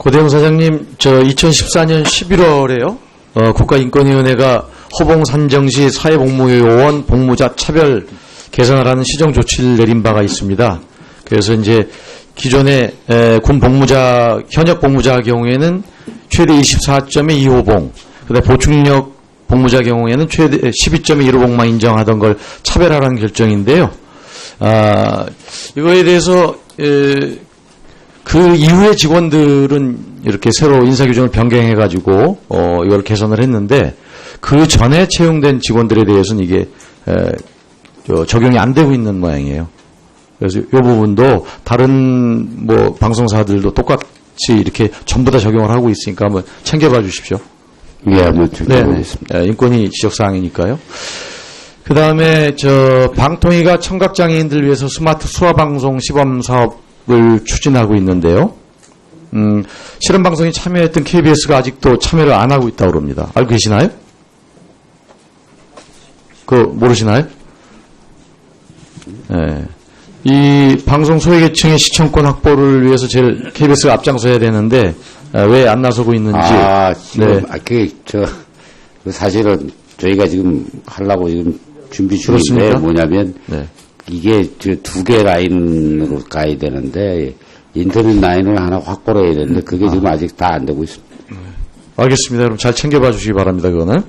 고대영 사장님, 저 2014년 11월에요. 어, 국가인권위원회가 허봉 산정시 사회복무요원 복무자 차별 개선을 하는 시정 조치를 내린 바가 있습니다. 그래서 이제 기존의 에, 군 복무자 현역 복무자 경우에는 최대 24.2 2호봉, 그다음 보충력 복무자 경우에는 최대 12.2 1호봉만 인정하던 걸 차별하라는 결정인데요. 아, 이거에 대해서 에, 그 이후에 직원들은 이렇게 새로 인사 규정을 변경해가지고 어, 이걸 개선을 했는데 그 전에 채용된 직원들에 대해서는 이게 에, 저, 적용이 안 되고 있는 모양이에요. 그래서 이 부분도 다른 뭐 방송사들도 똑같이 이렇게 전부 다 적용을 하고 있으니까 한번 챙겨봐 주십시오. 예, 한번 네, 들어보겠습니다. 네. 인권위 지적 사항이니까요. 그 다음에 저 방통위가 청각 장애인들 위해서 스마트 수화 방송 시범 사업 을 추진하고 있는데요. 음, 실험 방송에 참여했던 KBS가 아직도 참여를 안 하고 있다고 그럽니다. 알고 계시나요? 그 모르시나요? 네. 이 방송 소외계층의 시청권 확보를 위해서 제일 KBS가 앞장서야 되는데 왜 안 나서고 있는지 아, 지금, 네. 아, 그, 저, 그 사실은 저희가 지금 하려고 지금 준비 중인데 그렇습니까? 뭐냐면 네. 이게 두 개 라인으로 가야 되는데 인터넷 라인을 하나 확보를 해야 되는데 그게 지금 아 직 다 안 되고 있습니다. 알겠습니다. 그럼 잘 챙겨봐 주시기 바랍니다. 그거는.